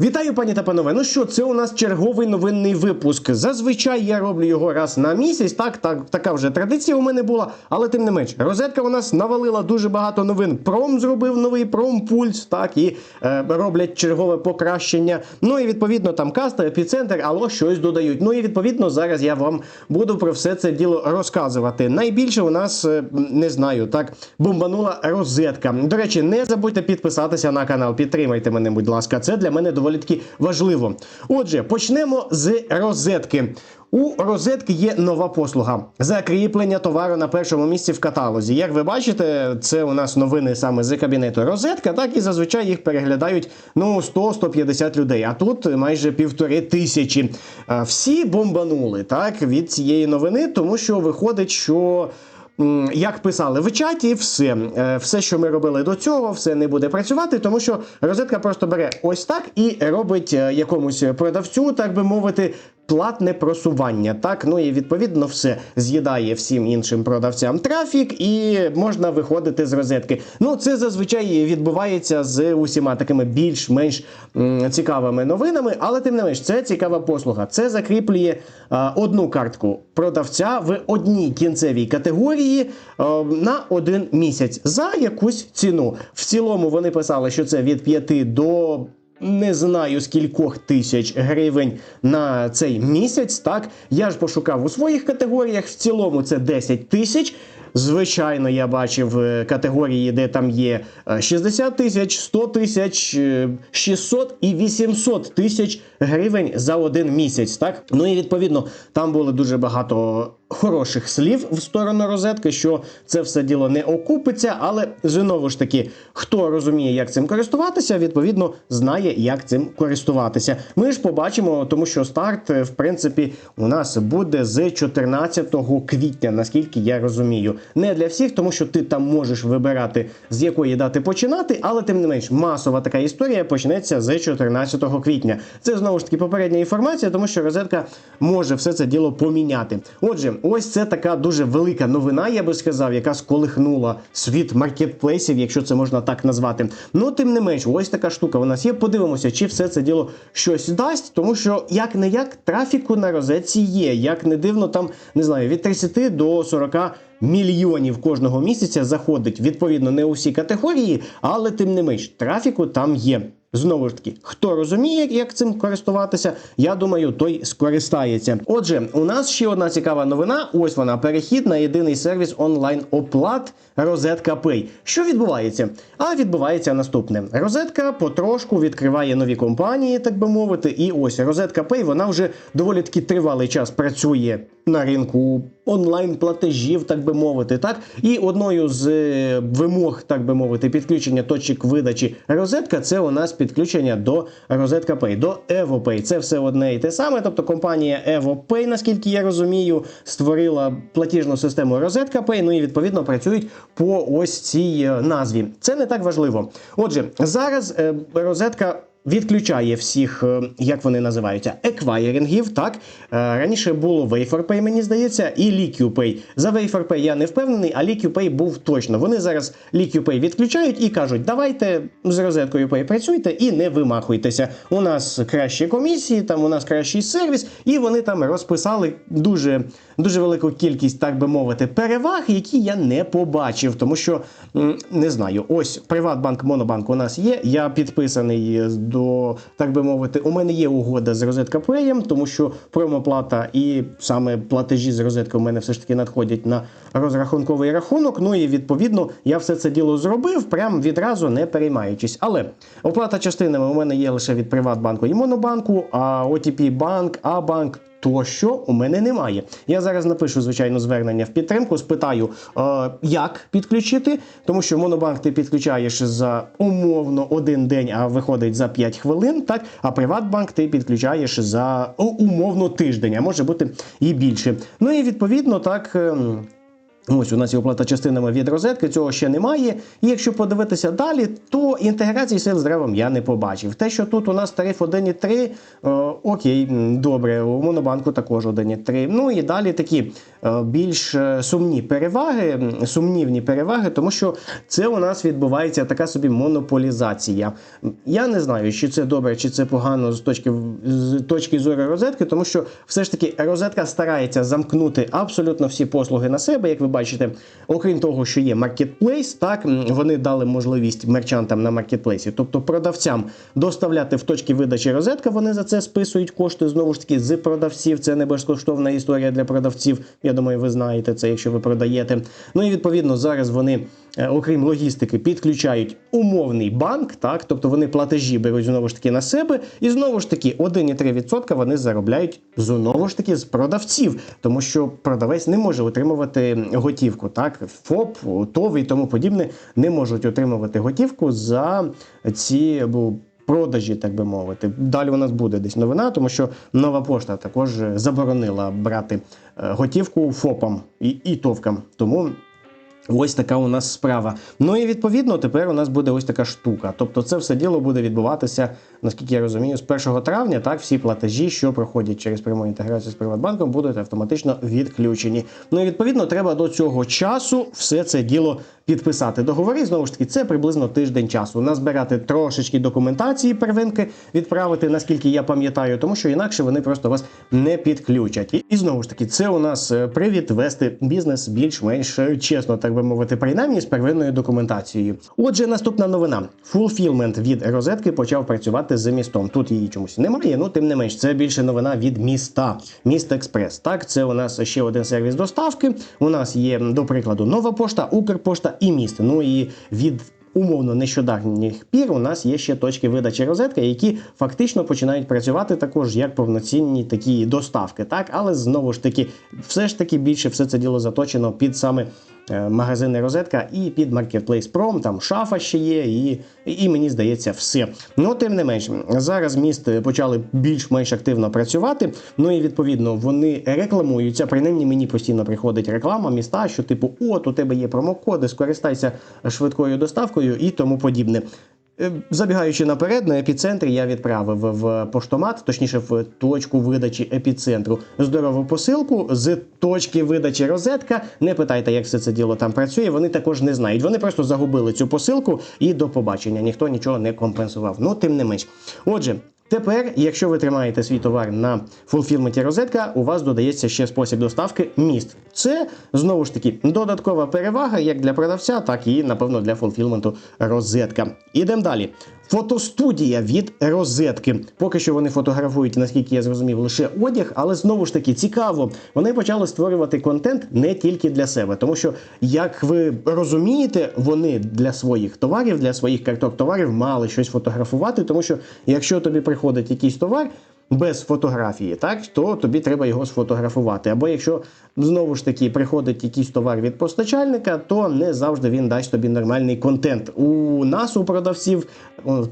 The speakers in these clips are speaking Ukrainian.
Вітаю, пані та панове. Ну що, це у нас черговий новинний випуск. Зазвичай я роблю його раз на місяць. Так, так, така вже традиція у мене була, але тим не менш, розетка у нас навалила дуже багато новин. Пром зробив новий промпульс, так і е, роблять чергове покращення. Ну і відповідно там каста, епіцентр, алло, щось додають. Ну і відповідно зараз я вам буду про все це діло розказувати. Найбільше у нас е, не знаю, так бомбанула розетка. До речі, не забудьте підписатися на канал. Підтримайте мене, будь ласка. Це для мене доволі таки важливо. Отже, почнемо з розетки. У розетки є нова послуга закріплення товару на першому місці в каталозі. Як ви бачите, це у нас новини саме з кабінету розетка, так і зазвичай їх переглядають ну 100-150 людей. А тут майже півтори тисячі. Всі бомбанули так від цієї новини, тому що виходить, що. Як писали в чаті, все, Е, все, що ми робили до цього, все не буде працювати, тому що розетка просто бере ось так і робить е, якомусь продавцю, так би мовити, платне просування. Так, ну і відповідно все з'їдає всім іншим продавцям трафік, і можна виходити з розетки. Ну, це зазвичай відбувається з усіма такими більш-менш цікавими новинами, але тим не менш, це цікава послуга. Це закріплює е, одну картку продавця в одній кінцевій категорії е, на один місяць за якусь ціну. В цілому вони писали, що це від 5 до. Не знаю скількох тисяч гривень на цей місяць. Так я ж пошукав у своїх категоріях. В цілому це 10 тисяч. Звичайно, я бачив е, категорії, де там є е, 60 тисяч, 100 тисяч, е, 600 і 800 тисяч гривень за один місяць. Так, ну і відповідно там було дуже багато хороших слів в сторону розетки, що це все діло не окупиться, але знову ж таки, хто розуміє, як цим користуватися, відповідно знає, як цим користуватися. Ми ж побачимо, тому що старт, в принципі, у нас буде з 14 квітня, наскільки я розумію. Не для всіх, тому що ти там можеш вибирати з якої дати починати, але тим не менш масова така історія почнеться з 14 квітня. Це знову ж таки попередня інформація, тому що розетка може все це діло поміняти. Отже, ось це така дуже велика новина, я би сказав, яка сколихнула світ маркетплейсів, якщо це можна так назвати. Ну тим не менш, ось така штука у нас є. Подивимося, чи все це діло щось дасть, тому що як не як трафіку на розетці є. Як не дивно, там не знаю, від 30 до 40 мільйонів кожного місяця заходить. Відповідно, не у всі категорії, але тим не менш, трафіку там є. Знову ж таки, хто розуміє, як цим користуватися, я думаю, той скористається. Отже, у нас ще одна цікава новина. Ось вона перехід на єдиний сервіс онлайн оплат Розетка Pay. Що відбувається? А відбувається наступне: Розетка потрошку відкриває нові компанії, так би мовити. І ось Розетка Pay, вона вже доволі таки тривалий час працює на ринку онлайн платежів, так би мовити. Так і одною з е, вимог, так би мовити, підключення точок видачі розетка це у нас підключення до розетка Pay, до EvoPay. Це все одне і те саме. Тобто компанія EvoPay, наскільки я розумію, створила платіжну систему розетка Pay, ну і відповідно працюють по ось цій е, назві. Це не так важливо. Отже, зараз е, розетка. Відключає всіх, е, як вони називаються, еквайрингів. Так Е, раніше було WaferPay, мені здається, і LiquPay. За WaferPay я не впевнений, а LiquPay був точно. Вони зараз LiquPay відключають і кажуть, давайте з розеткою Pay працюйте і не вимахуйтеся. У нас кращі комісії, там у нас кращий сервіс, і вони там розписали дуже, дуже велику кількість, так би мовити, переваг, які я не побачив. Тому що не знаю, ось Приватбанк, Монобанк у нас є. Я підписаний до, так би мовити, у мене є угода з розетка Плеєм, тому що промоплата і саме платежі з розетки у мене все ж таки надходять на розрахунковий рахунок. Ну і відповідно я все це діло зробив, прям відразу не переймаючись. Але оплата частинами у мене є лише від Приватбанку і Монобанку, а OTP банк, А-банк. Тощо у мене немає. Я зараз напишу звичайно звернення в підтримку, спитаю, е, як підключити, тому що монобанк ти підключаєш за умовно один день, а виходить за 5 хвилин. Так, а Приватбанк ти підключаєш за умовно тиждень, а може бути і більше. Ну і відповідно так. Ем, Ось у нас є оплата частинами від розетки, цього ще немає. І якщо подивитися далі, то інтеграції сил з древом я не побачив. Те, що тут у нас тариф 1,3, е, окей, добре, у Монобанку також 1,3. Ну і далі такі е, більш е, сумні переваги, сумнівні переваги, тому що це у нас відбувається така собі монополізація. Я не знаю, чи це добре, чи це погано з точки, з точки зору розетки, тому що все ж таки розетка старається замкнути абсолютно всі послуги на себе, як ви бачите, окрім того, що є маркетплейс, так вони дали можливість мерчантам на маркетплейсі, тобто продавцям доставляти в точки видачі розетка. Вони за це списують кошти знову ж таки з продавців. Це не безкоштовна історія для продавців. Я думаю, ви знаєте це, якщо ви продаєте. Ну і відповідно зараз вони. Е, Окрім логістики, підключають умовний банк, так тобто вони платежі беруть знову ж таки на себе, і знову ж таки 1,3% вони заробляють знову ж таки з продавців, тому що продавець не може отримувати готівку. Так, ФОП, ТОВ і тому подібне не можуть отримувати готівку за ці бу, продажі, так би мовити. Далі у нас буде десь новина, тому що нова пошта також заборонила брати е, готівку ФОПам і, і ТОВкам. Тому. Ось така у нас справа. Ну і відповідно тепер у нас буде ось така штука. Тобто, це все діло буде відбуватися, наскільки я розумію, з 1 травня. Так, всі платежі, що проходять через пряму інтеграцію з Приватбанком, будуть автоматично відключені. Ну і відповідно, треба до цього часу все це діло підписати. Договори знову ж таки, це приблизно тиждень часу. Назбирати трошечки документації первинки, відправити, наскільки я пам'ятаю, тому що інакше вони просто вас не підключать. І, і знову ж таки, це у нас е, привід вести бізнес більш-менш е, чесно, так би мовити, принаймні з первинною документацією. Отже, наступна новина: Fulfillment від розетки почав працювати з містом. Тут її чомусь немає, ну тим не менш, це більше новина від міста. Міст Експрес. Так, це у нас ще один сервіс доставки. У нас є, до прикладу, нова пошта, Укрпошта і міст. Ну і від умовно нещодавніх пір у нас є ще точки видачі розетки, які фактично починають працювати також як повноцінні такі доставки. Так, але знову ж таки, все ж таки більше все це діло заточено під саме. Е, Магазини розетка і під Marketplace Prom, там шафа ще є, і, і мені здається, все. Ну, тим не менш, зараз міст почали більш-менш активно працювати. Ну і відповідно вони рекламуються. Принаймні мені постійно приходить реклама міста, що типу, от у тебе є промокоди, скористайся швидкою доставкою і тому подібне. Е, Забігаючи наперед, на епіцентрі я відправив в поштомат, точніше в точку видачі епіцентру, здорову посилку з точки видачі розетка. Не питайте, як все це діло там працює. Вони також не знають. Вони просто загубили цю посилку і до побачення. Ніхто нічого не компенсував. Ну тим не менш. Отже. Тепер, якщо ви тримаєте свій товар на фулфілменті розетка, у вас додається ще спосіб доставки міст. Це знову ж таки додаткова перевага як для продавця, так і напевно для фулфілменту розетка. Ідемо далі. Фотостудія від розетки. Поки що вони фотографують, наскільки я зрозумів, лише одяг, але знову ж таки цікаво. Вони почали створювати контент не тільки для себе, тому що, як ви розумієте, вони для своїх товарів, для своїх карток товарів мали щось фотографувати, тому що якщо тобі приходить якийсь товар. Без фотографії, так то тобі треба його сфотографувати. Або якщо знову ж таки приходить якийсь товар від постачальника, то не завжди він дасть тобі нормальний контент. У нас, у продавців,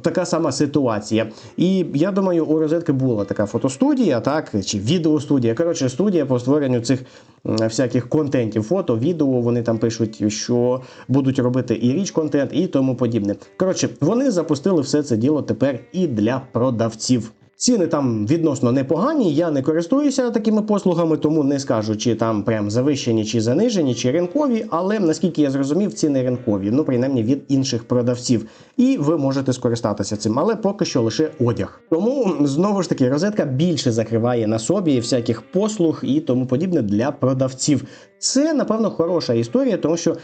така сама ситуація. І я думаю, у розетки була така фотостудія, так чи відеостудія. Коротше, студія по створенню цих всяких контентів, фото, відео. Вони там пишуть, що будуть робити і річ контент, і тому подібне. Коротше, вони запустили все це діло тепер і для продавців. Ціни там відносно непогані. Я не користуюся такими послугами, тому не скажу, чи там прям завищені, чи занижені, чи ринкові. Але наскільки я зрозумів, ціни ринкові, ну принаймні від інших продавців. І ви можете скористатися цим, але поки що лише одяг. Тому знову ж таки розетка більше закриває на собі всяких послуг і тому подібне для продавців. Це напевно хороша історія, тому що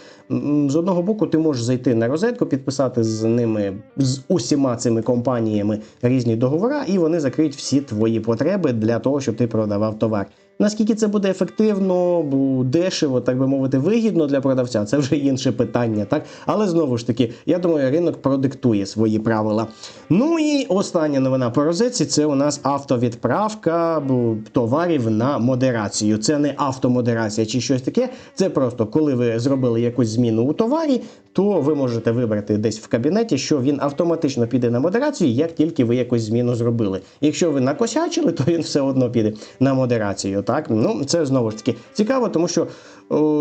з одного боку ти можеш зайти на розетку, підписати з ними з усіма цими компаніями різні договори, і вони закриють всі твої потреби для того, щоб ти продавав товар. Наскільки це буде ефективно, дешево, так би мовити, вигідно для продавця, це вже інше питання, так? Але знову ж таки, я думаю, ринок продиктує свої правила. Ну і остання новина по розетці це у нас автовідправка товарів на модерацію. Це не автомодерація чи щось таке. Це просто коли ви зробили якусь зміну у товарі, то ви можете вибрати десь в кабінеті, що він автоматично піде на модерацію, як тільки ви якусь зміну зробили. Якщо ви накосячили, то він все одно піде на модерацію. Так, ну це знову ж таки цікаво, тому що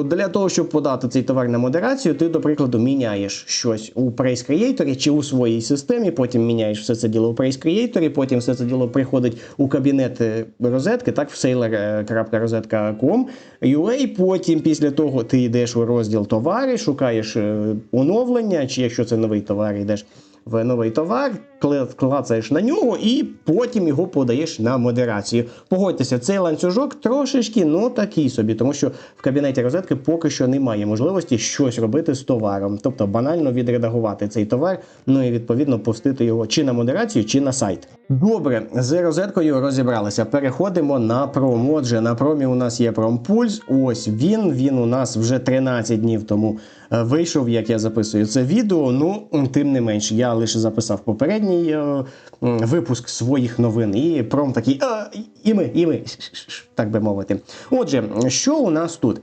для того, щоб подати цей товар на модерацію, ти, до прикладу, міняєш щось у Price Creator чи у своїй системі, потім міняєш все це діло у Price Creator, потім все це діло приходить у кабінет е, розетки, так, в sailor.розетка.com, UA, потім після того ти йдеш у розділ товари, шукаєш е, оновлення, чи якщо це новий товар, йдеш в новий товар, клацаєш на нього і потім його подаєш на модерацію. Погодьтеся, цей ланцюжок трошечки ну такий собі, тому що в кабінеті розетки поки що немає можливості щось робити з товаром, тобто банально відредагувати цей товар, ну і відповідно пустити його чи на модерацію, чи на сайт. Добре, з розеткою розібралися. Переходимо на пром. Отже, на промі у нас є промпульс. Ось він. Він у нас вже 13 днів тому е, вийшов, як я записую це відео. Ну, тим не менш, я лише записав попередній е, випуск своїх новин. І пром такий, а, і ми, і ми, так би мовити. Отже, що у нас тут?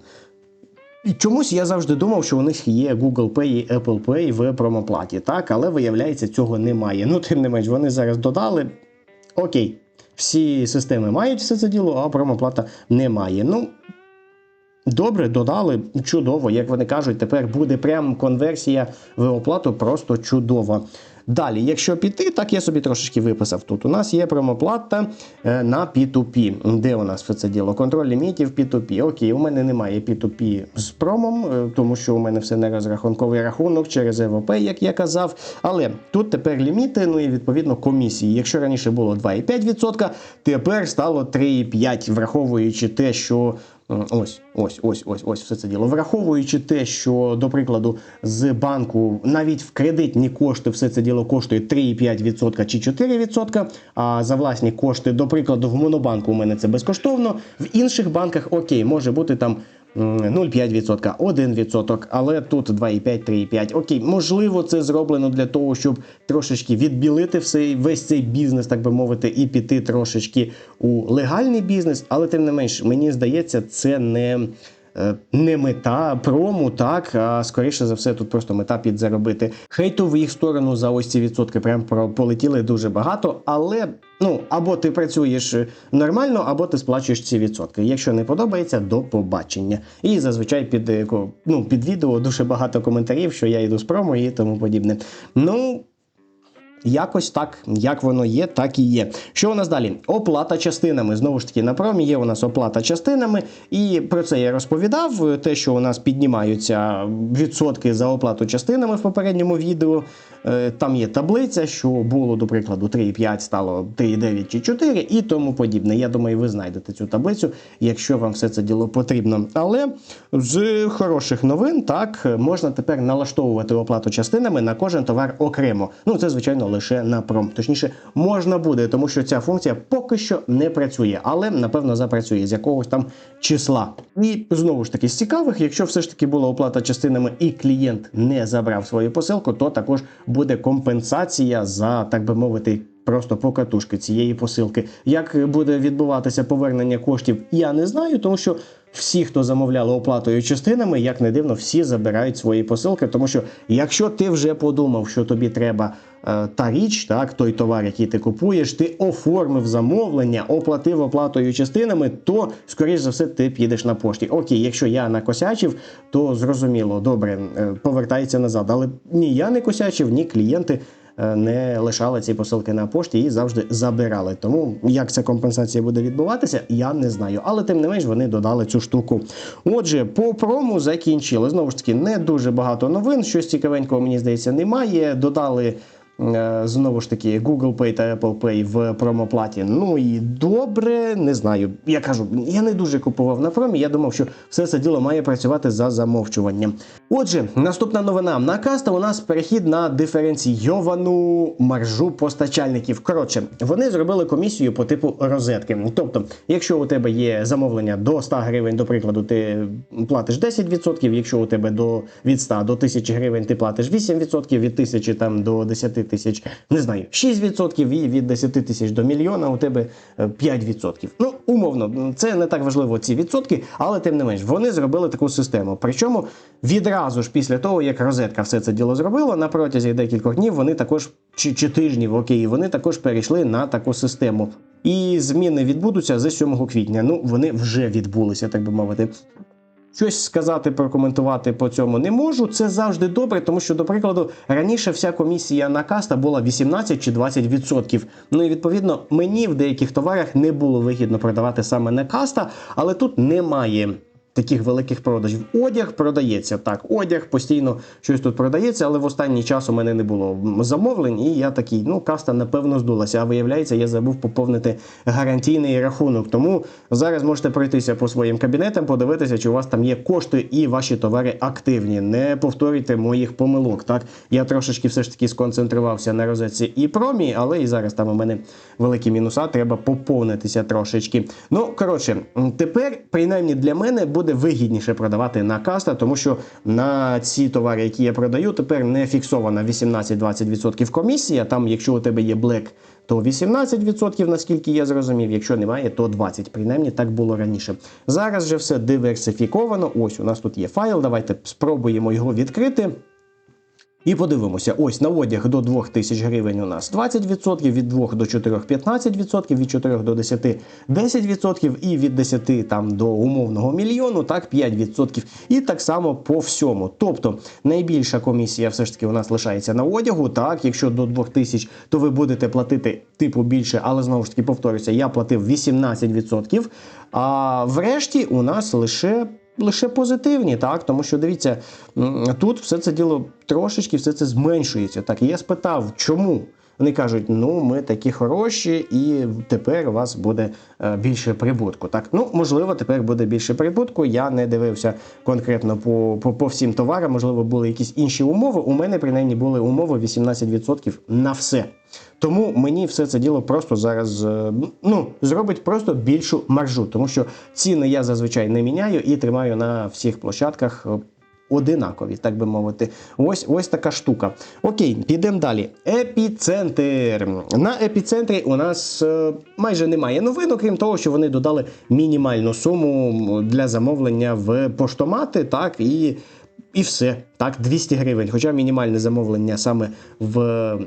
Чомусь я завжди думав, що у них є Google Pay і Apple Pay в промоплаті, так, але виявляється, цього немає. Ну, тим не менш, вони зараз додали. Окей, всі системи мають все це діло, а промоплата немає. Ну, добре, додали, чудово. Як вони кажуть, тепер буде прям конверсія в оплату просто чудова. Далі, якщо піти, так я собі трошечки виписав тут. У нас є промоплата е, на P2P. Де у нас все це діло? Контроль лімітів P2P. Окей, у мене немає P2P з промом, е, тому що у мене все не розрахунковий рахунок через ЕВП, як я казав. Але тут тепер ліміти, ну і відповідно комісії. Якщо раніше було 2,5%, тепер стало 3,5%, враховуючи те, що. Ось, ось, ось, ось, ось все це діло. Враховуючи те, що, до прикладу, з банку навіть в кредитні кошти все це діло коштує 3,5% чи 4%, а за власні кошти, до прикладу, в монобанку у мене це безкоштовно. В інших банках окей, може бути там. М, 0,5%, 1%, але тут 2,5, 3,5. Окей, можливо, це зроблено для того, щоб трошечки відбілити все, весь цей бізнес, так би мовити, і піти трошечки у легальний бізнес, але тим не менш, мені здається, це не. Е, Не мета прому, так, а скоріше за все, тут просто мета підзаробити. Хейту в їх сторону за ось ці відсотки прям полетіли дуже багато, але ну або ти працюєш нормально, або ти сплачуєш ці відсотки. Якщо не подобається, до побачення. І зазвичай під, е, ну, під відео дуже багато коментарів, що я йду з промо і тому подібне. Ну. Якось так, як воно є, так і є. Що у нас далі? Оплата частинами. Знову ж таки, на промі є у нас оплата частинами, і про це я розповідав. Те, що у нас піднімаються відсотки за оплату частинами в попередньому відео. Е, Там є таблиця, що було, до прикладу, 3,5 стало 3,9 чи 4 і тому подібне. Я думаю, ви знайдете цю таблицю, якщо вам все це діло потрібно. Але з хороших новин так можна тепер налаштовувати оплату частинами на кожен товар окремо. Ну це звичайно лише на пром. Точніше, можна буде, тому що ця функція поки що не працює, але напевно запрацює з якогось там числа. І знову ж таки з цікавих, якщо все ж таки була оплата частинами і клієнт не забрав свою посилку, то також буде компенсація за так би мовити. Просто покатушки цієї посилки. Як буде відбуватися повернення коштів, я не знаю, тому що всі, хто замовляли оплатою частинами, як не дивно, всі забирають свої посилки. Тому що якщо ти вже подумав, що тобі треба е, та річ, так той товар, який ти купуєш, ти оформив замовлення, оплатив оплатою частинами, то скоріш за все ти підеш на пошті. Окей, якщо я накосячив, то зрозуміло, добре, е, повертається назад. Але ні я не косячив, ні клієнти не лишали ці посилки на пошті і завжди забирали. Тому як ця компенсація буде відбуватися, я не знаю. Але тим не менш вони додали цю штуку. Отже, по прому закінчили. Знову ж таки, не дуже багато новин. Щось цікавенького, мені здається, немає. Додали. е, Знову ж таки, Google Pay та Apple Pay в промоплаті. Ну і добре, не знаю. Я кажу, я не дуже купував на промі. Я думав, що все це діло має працювати за замовчуванням. Отже, наступна новина. На каста у нас перехід на диференційовану маржу постачальників. Коротше, вони зробили комісію по типу розетки. Тобто, якщо у тебе є замовлення до 100 гривень, до прикладу, ти платиш 10%, якщо у тебе до від 100 до 1000 гривень, ти платиш 8%, від 1000 там до 10 тисяч, не знаю, 6% і від 10 тисяч до мільйона у тебе е, 5%. Ну, умовно, це не так важливо ці відсотки, але тим не менш, вони зробили таку систему. Причому відразу ж після того, як розетка все це діло зробила, на протязі декількох днів вони також чи, чи тижнів, окей, вони також перейшли на таку систему. І зміни відбудуться з 7 квітня. Ну, вони вже відбулися, так би мовити. Щось сказати, прокоментувати по цьому не можу. Це завжди добре, тому що, до прикладу, раніше вся комісія на каста була 18 чи 20%. Ну і відповідно мені в деяких товарах не було вигідно продавати саме на каста, але тут немає. Таких великих продажів. Одяг продається так. Одяг постійно щось тут продається, але в останній час у мене не було замовлень, і я такий, ну, каста напевно здулася. А виявляється, я забув поповнити гарантійний рахунок. Тому зараз можете пройтися по своїм кабінетам, подивитися, чи у вас там є кошти і ваші товари активні. Не повторюйте моїх помилок. Так я трошечки все ж таки сконцентрувався на розетці і промі, але і зараз там у мене великі мінуса. Треба поповнитися трошечки. Ну коротше, тепер, принаймні для мене, буде вигідніше продавати на каста, тому що на ці товари, які я продаю, тепер не фіксована 18-20% комісія. Там, якщо у тебе є блек, то 18%, наскільки я зрозумів. Якщо немає, то 20%. Принаймні так було раніше. Зараз же все диверсифіковано. Ось у нас тут є файл. Давайте спробуємо його відкрити. І подивимося, ось на одяг до 2000 гривень у нас 20%, від 2 до 4 15%, від 4 до 10 10% і від 10 там до умовного мільйону, так 5%. І так само по всьому. Тобто найбільша комісія все ж таки у нас лишається на одягу. Так, якщо до 2000, то ви будете платити типу більше, але знову ж таки повторюся, я платив 18%. А врешті у нас лише лише позитивні, так тому що дивіться, тут все це діло трошечки все це зменшується. Так, і я спитав, чому. Вони кажуть, ну ми такі хороші, і тепер у вас буде е, більше прибутку. Так, ну можливо, тепер буде більше прибутку. Я не дивився конкретно по, по, по всім товарам. Можливо, були якісь інші умови. У мене принаймні були умови 18% на все. Тому мені все це діло просто зараз е, ну, зробить просто більшу маржу, тому що ціни я зазвичай не міняю і тримаю на всіх площадках. Одинакові, так би мовити, ось ось така штука. Окей, підемо далі. Епіцентр. На епіцентрі у нас е, майже немає новин, окрім того, що вони додали мінімальну суму для замовлення в поштомати, так і і все. Так, 200 гривень. Хоча мінімальне замовлення саме в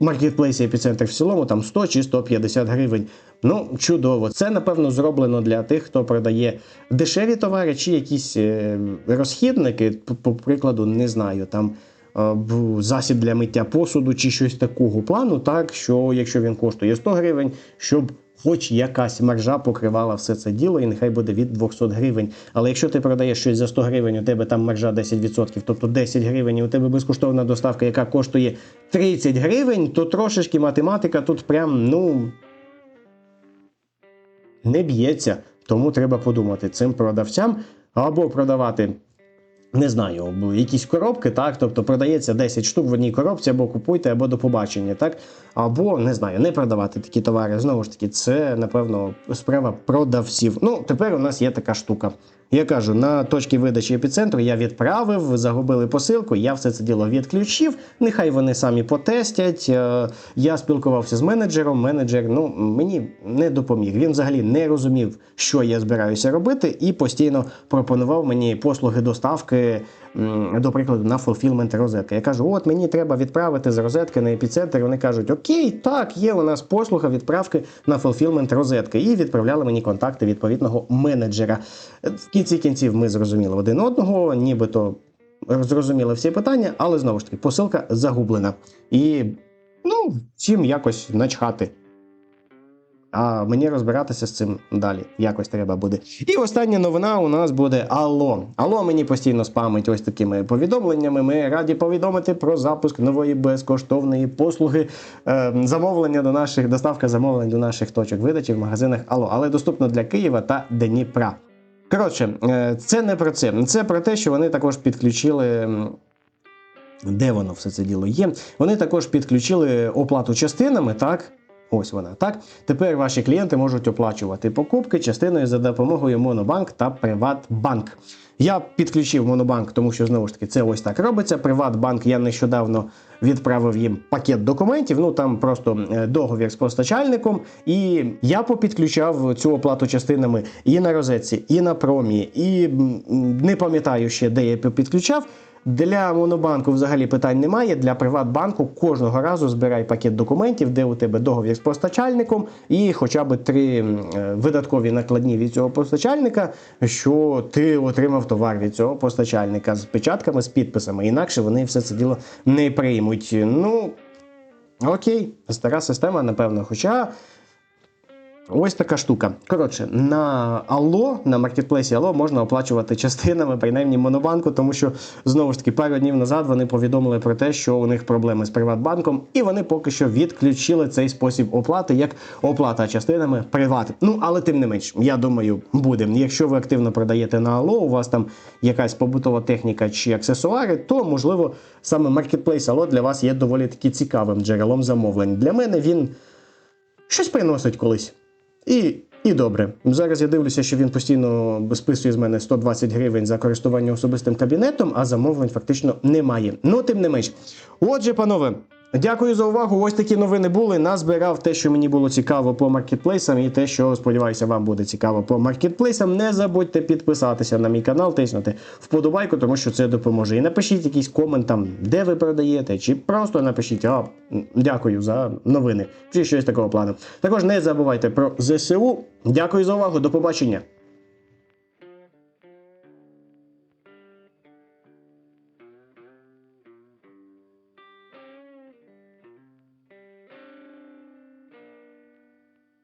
маркетплейсі епіцентр в цілому там 100 чи 150 гривень. Ну, чудово. Це напевно зроблено для тих, хто продає дешеві товари чи якісь е, розхідники. По, прикладу, не знаю, там е, засіб для миття посуду чи щось такого плану, так що якщо він коштує 100 гривень, щоб хоч якась маржа покривала все це діло, і нехай буде від 200 гривень. Але якщо ти продаєш щось за 100 гривень, у тебе там маржа 10%, тобто 10 гривень, і у тебе безкоштовна доставка, яка коштує 30 гривень, то трошечки математика тут прям, ну. Не б'ється, тому треба подумати цим продавцям або продавати не знаю, якісь коробки, так, тобто продається 10 штук в одній коробці, або купуйте, або до побачення, так, або не знаю, не продавати такі товари. Знову ж таки, це напевно справа продавців. Ну, тепер у нас є така штука. Я кажу, на точці видачі епіцентру я відправив, загубили посилку, я все це діло відключив. Нехай вони самі потестять. Е, Я спілкувався з менеджером. Менеджер ну, мені не допоміг. Він взагалі не розумів, що я збираюся робити, і постійно пропонував мені послуги доставки, м, до прикладу, на fulfillment розетки. Я кажу: от мені треба відправити з розетки на епіцентр. Вони кажуть, окей, так, є у нас послуга відправки на fulfillment розетки. І відправляли мені контакти відповідного менеджера. Е, В кінці кінців ми зрозуміли один одного, нібито зрозуміли всі питання, але знову ж таки посилка загублена. І ну, чим якось начхати. А мені розбиратися з цим далі. Якось треба буде. І остання новина у нас буде Алло. Алло мені постійно спамить ось такими повідомленнями. Ми раді повідомити про запуск нової безкоштовної послуги е, замовлення до наших, доставка замовлень до наших точок видачі в магазинах Алло, але доступно для Києва та Дніпра. Коротше, е, це не про це. Це про те, що вони також підключили. Де воно все це діло є? Вони також підключили оплату частинами, так? Ось вона. Так, тепер ваші клієнти можуть оплачувати покупки частиною за допомогою Монобанк та Приватбанк. Я підключив Монобанк, тому що знову ж таки це ось так робиться. Приватбанк я нещодавно відправив їм пакет документів. Ну там просто е, договір з постачальником. І я попідключав цю оплату частинами і на розетці, і на промі, і не пам'ятаю ще, де я підключав. Для монобанку взагалі питань немає. Для Приватбанку кожного разу збирай пакет документів, де у тебе договір з постачальником, і хоча б три е, видаткові накладні від цього постачальника, що ти отримав товар від цього постачальника з печатками, з підписами. Інакше вони все це діло не приймуть. Ну окей, стара система, напевно. Хоча. Ось така штука. Коротше, на Allo, на маркетплейсі Allo можна оплачувати частинами, принаймні монобанку, тому що знову ж таки пару днів назад вони повідомили про те, що у них проблеми з Приватбанком, і вони поки що відключили цей спосіб оплати як оплата частинами приват. Ну але тим не менш, я думаю, буде. Якщо ви активно продаєте на Allo, у вас там якась побутова техніка чи аксесуари, то можливо саме маркетплейс Allo для вас є доволі таки цікавим джерелом замовлень. Для мене він щось приносить колись. І, і добре. Зараз я дивлюся, що він постійно списує з мене 120 гривень за користування особистим кабінетом, а замовлень фактично немає. Ну, тим не менш. Отже, панове. Дякую за увагу. Ось такі новини були. Назбирав те, що мені було цікаво по маркетплейсам, і те, що сподіваюся, вам буде цікаво по маркетплейсам. Не забудьте підписатися на мій канал, тиснути вподобайку, тому що це допоможе. І напишіть якийсь комент там, де ви продаєте, чи просто напишіть а, дякую за новини, чи щось такого плану. Також не забувайте про ЗСУ. Дякую за увагу. До побачення.